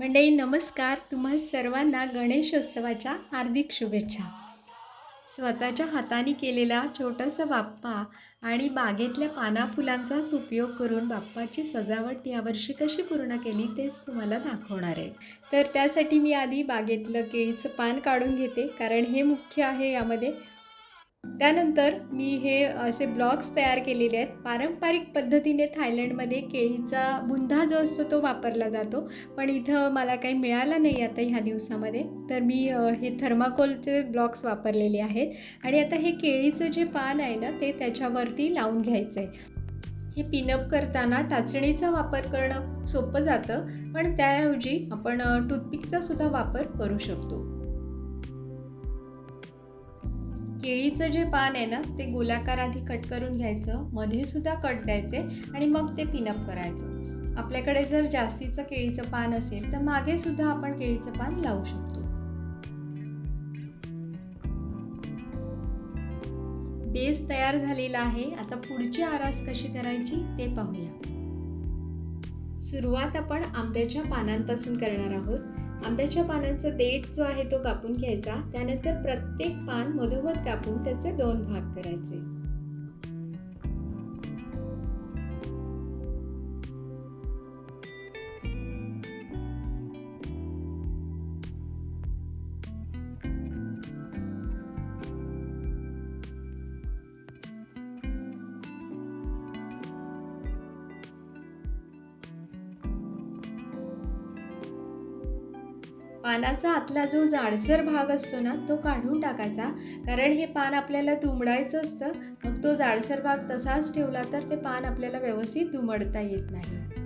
मंडळी नमस्कार. तुम्हा सर्वांना गणेशोत्सवाच्या हार्दिक शुभेच्छा. स्वतःच्या हाताने केलेला छोटासा बाप्पा आणि बागेतल्या पाना फुलांचाच उपयोग करून बाप्पाची सजावट यावर्षी कशी पूर्ण केली तेच तुम्हाला दाखवणार आहे. तर त्यासाठी मी आधी बागेतलं केळीचं पान काढून घेते कारण हे मुख्य आहे यामध्ये. त्यानंतर मी हे असे ब्लॉग्स तयार केलेले आहेत. पारंपरिक पद्धतीने थायलंडमध्ये केळीचा बुंधा जो असतो तो वापरला जातो. पण इथं मला काही मिळाला नाही आता ह्या दिवसामध्ये. तर मी हे थर्माकोलचे ब्लॉक्स वापरलेले आहेत. आणि आता हे केळीचं जे पान आहे ना ते त्याच्यावरती लावून घ्यायचं आहे हे पिनअप करताना टाचणीचा वापर करणं सोपं जातं. पण त्याऐवजी आपण टूथपिकचा सुद्धा वापर करू शकतो. केळीचं जे पान आहे ना ते गोलाकार आधी कट करून घ्यायचं मध्ये सुद्धा कट द्यायचे आणि मग ते पिनअप करायचं. आपल्याकडे जर जास्तीचं केळीचं पान असेल तर मागे सुद्धा आपण केळीचं पान लावू शकतो. बेस तयार झालेला आहे. आता पुढची आरास कशी करायची ते पाहूया. सुरुवात आपण आंब्याच्या पानांपासून करणार आहोत. आंब्याच्या पानांचा देठ जो आहे तो कापून घ्यायचा. त्यानंतर प्रत्येक पान मधोमध कापून त्याचे दोन भाग करायचे. पानाचा आतला जो जाडसर भाग असतो ना तो काढून टाकायचा. कारण हे पान आपल्याला दुमडायचं असतं. मग तो जाडसर भाग तसाच ठेवला तर ते पान आपल्याला व्यवस्थित दुमडता येत नाही.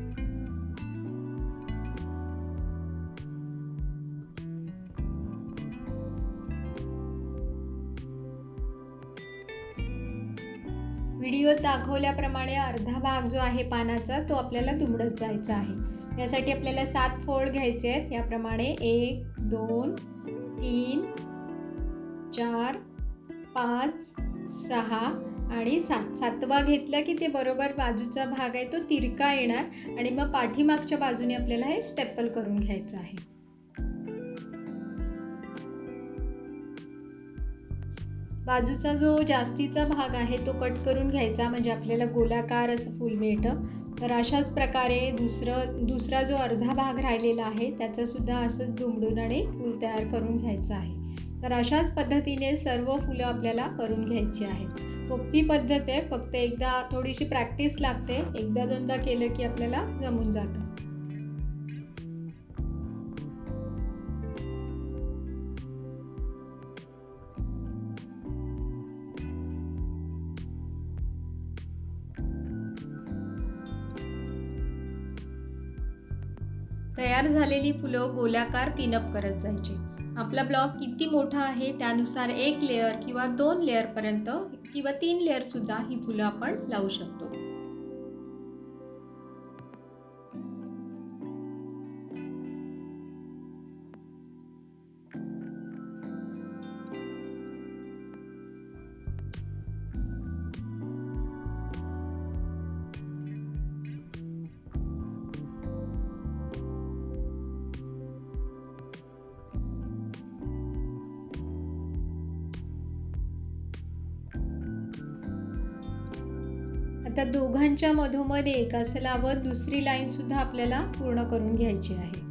व्हिडिओत दाखवल्याप्रमाणे अर्धा भाग जो आहे पानाचा तो आपल्याला दुमडत जायचा आहे. यासाठी आपल्याला सात फोल्ड घ्यायचे आहेत. याप्रमाणे एक दोन तीन चार पाच सहा आणि सात. सातवा घेतला की ते बरोबर बाजूचा भाग आहे तो तिरका येणार आणि मग पाठीमागच्या बाजूने आपल्याला हे स्टेपल करून घ्यायचं आहे. बाजूचा जो जास्तीचा भाग आहे तो कट करून घ्यायचा म्हणजे आपल्याला गोलाकार असं फूल मिळतं. तर अशाच प्रकारे दुसरं दुसरा जो अर्धा भाग राहिलेला आहे त्याचासुद्धा असंच दुमडून आणि फूल तयार करून घ्यायचं आहे. तर अशाच पद्धतीने सर्व फुलं आपल्याला करून घ्यायची आहेत. सोपी पद्धत आहे फक्त एकदा थोडीशी प्रॅक्टिस लागते एकदा दोनदा केलं की आपल्याला जमून जातं. तयार झालेली फुलं गोलाकार पिनअप करत जायची. आपला ब्लॉक किती मोठा आहे त्यानुसार एक लेअर किंवा दोन लेअरपर्यंत किंवा तीन लेअरसुद्धा ही फुलं आपण लावू शकतो. त्या दोघांच्या मधोमध एक असं लावत दुसरी लाईन सुद्धा आपल्याला पूर्ण करून घ्यायची आहे.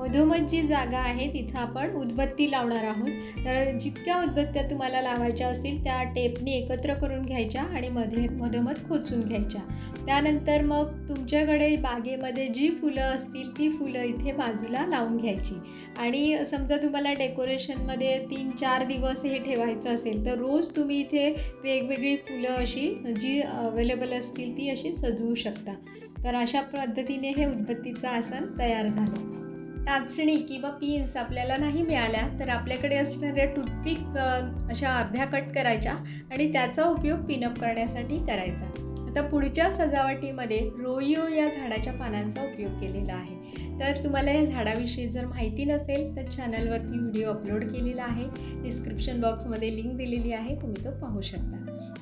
मधोमध जी जागा आहे तिथं आपण उदबत्ती लावणार आहोत. तर जितक्या उदबत्त्या तुम्हाला लावायच्या असतील त्या टेपने एकत्र करून घ्यायच्या आणि मध्ये मधोमध खोचून घ्यायच्या. त्यानंतर मग तुमच्याकडे बागेमध्ये जी फुलं असतील ती फुलं इथे बाजूला लावून घ्यायची. आणि समजा तुम्हाला डेकोरेशनमध्ये तीन चार दिवस हे ठेवायचं असेल तर रोज तुम्ही इथे वेगवेगळी फुलं अशी जी अवेलेबल असतील ती अशी सजवू शकता. तर अशा पद्धतीने हे उदबत्तीचं आसन तयार झालं. टाचणी किंवा पिन्स आपल्याला नाही मिळाल्या तर आपल्याकडे असणाऱ्या टूथपिक अशा अर्ध्या कट करायच्या आणि त्याचा उपयोग पिनअप करण्यासाठी करायचा. आता पुढच्या सजावटीमध्ये रोयो या झाडाच्या पानांचा उपयोग केलेला आहे. तर तुम्हाला या झाडाविषयी जर माहिती नसेल तर चॅनलवरती व्हिडिओ अपलोड केलेला आहे. डिस्क्रिप्शन बॉक्समध्ये लिंक दिलेली आहे तुम्ही तो पाहू शकता.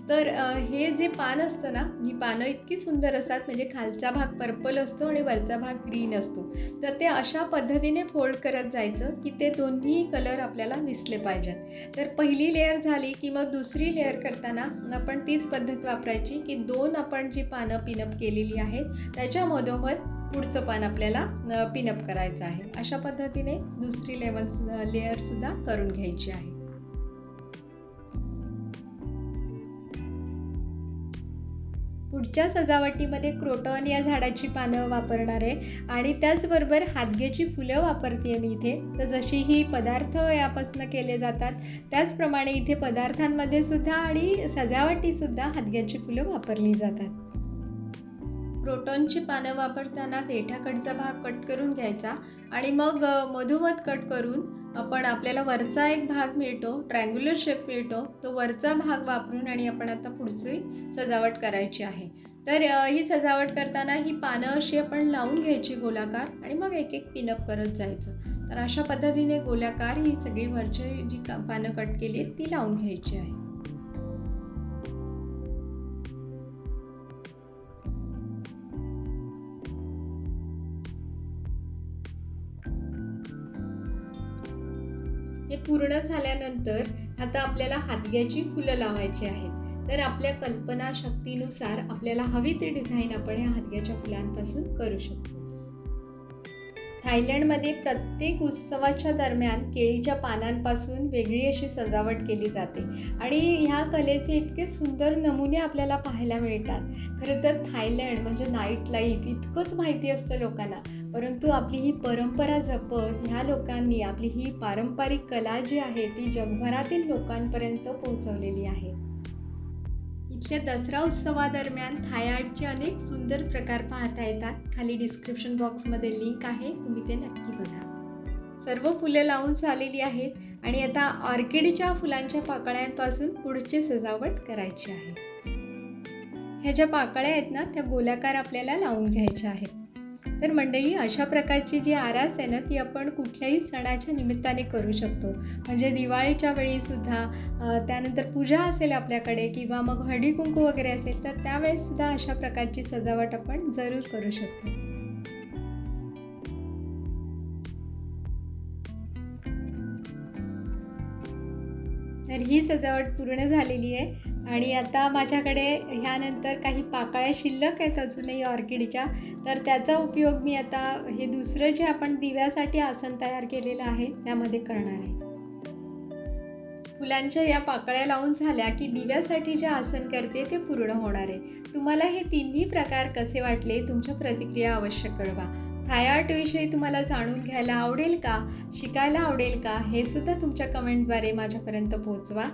तर हे जे पान असतं ना ही पानं इतकी सुंदर असतात म्हणजे खालचा भाग पर्पल असतो आणि वरचा भाग ग्रीन असतो. तर ते अशा पद्धतीने फोल्ड करत जायचं की ते दोन्ही कलर आपल्याला दिसले पाहिजेत. तर पहिली लेअर झाली की मग दुसरी लेअर करताना आपण तीच पद्धत वापरायची की दोन आपण जी पानं पिनअप केलेली आहेत त्याच्या मधोमध पुढचं पान आपल्याला पिनअप करायचं आहे. अशा पद्धतीने दुसरी लेवल लेअरसुद्धा करून घ्यायची आहे. पुढच्या सजावटीमध्ये क्रोटॉन या झाडाची पानं वापरणार आहे. आणि त्याचबरोबर हादग्याची फुलं वापरते मी इथे. तर जशी ही पदार्थ यापासून केले जातात त्याचप्रमाणे इथे पदार्थांमध्ये सुद्धा आणि सजावटीसुद्धा हादग्याची फुलं वापरली जातात. क्रोटॉनची पानं वापरताना देठाकडचा भाग कट करून घ्यायचा आणि मग मधोमध कट करून आपण आपल्याला वरचा एक भाग मिळतो ट्रँग्युलर शेप मिळतो तो वरचा भाग वापरून आणि आपण आता पुढची सजावट करायची आहे. तर ही सजावट करताना ही पानं अशी आपण लावून घ्यायची गोलाकार आणि मग एक एक पिनअप करत जायचं. तर अशा पद्धतीने गोलाकार ही सगळी वरची जी का- पानं कट केली आहेत ती लावून घ्यायची आहे. हे पूर्ण झाल्यानंतर आता आपल्याला हातग्याची फुलं लावायची आहेत. तर आपल्या कल्पना शक्तीनुसार आपल्याला हवी ते डिझाईन आपण ह्या हातग्याच्या फुलांपासून करू शकतो. थायलंडमध्ये प्रत्येक उत्सवाच्या दरम्यान केळीच्या पानांपासून वेगळी अशी सजावट केली जाते. आणि ह्या कलेचे इतके सुंदर नमुने आपल्याला पाहायला मिळतात. खरं तर थायलंड म्हणजे नाईट लाईफ इतकंच माहिती असतं लोकांना. परंतु आपली ही परंपरा जपत ह्या लोकांनी आपली ही पारंपरिक कला जी आहे ती जगभरातील लोकांपर्यंत पोहोचवलेली आहे. इथल्या दसरा उत्सवादरम्यान थायआर्टचे अनेक सुंदर प्रकार पाहता येतात. खाली डिस्क्रिप्शन बॉक्समध्ये लिंक आहे. तुम्ही ते नक्की बघा. सर्व फुलं लावून झालेली आहेत आणि आता ऑर्किडच्या फुलांच्या पाकळ्यांपासून पुढची सजावट करायची आहे. ह्या ज्या पाकळ्या आहेत ना त्या गोलाकार आपल्याला लावून घ्यायच्या आहेत. तर मंडळी अशा प्रकारची जी आरास आहे ना ती आपण कुठल्याही सणाच्या निमित्ताने करू शकतो. म्हणजे दिवाळीच्या वेळीसुद्धा त्यानंतर पूजा असेल आपल्याकडे किंवा मग हळदी कुंकू वगैरे असेल तर त्यावेळेससुद्धा अशा प्रकारची सजावट आपण जरूर करू शकतो. तर ही सजावट पूर्ण झालेली आहे. आणि आता माझ्याकडे ह्यानंतर काही पाकळ्या शिल्लक आहेत अजूनही ऑर्किडच्या तर त्याचा उपयोग मी आता हे दुसरं जे आपण दिव्यासाठी आसन तयार केलेलं आहे त्यामध्ये करणार आहे. फुलांच्या या पाकळ्या लावून झाल्या की दिव्यासाठी जे आसन करते ते पूर्ण होणार आहे. तुम्हाला हे तिन्ही प्रकार कसे वाटले तुमच्या प्रतिक्रिया अवश्य कळवा. थाय आर्टविषयी तुम्हाला जाणून घ्यायला आवडेल का शिकायला आवडेल का हे सुद्धा तुमच्या कमेंटद्वारे माझ्यापर्यंत पोहोचवा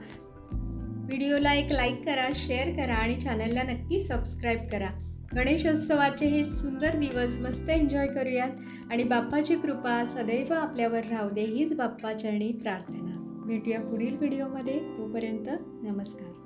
व्हिडिओला एक लाईक करा शेअर करा आणि चॅनलला नक्की सबस्क्राईब करा. गणेशोत्सवाचे हे सुंदर दिवस मस्त एन्जॉय करूयात आणि बाप्पाची कृपा सदैव आपल्यावर राहू दे हीच बाप्पाचरणी प्रार्थना. भेटूया पुढील व्हिडिओमध्ये. तोपर्यंत नमस्कार.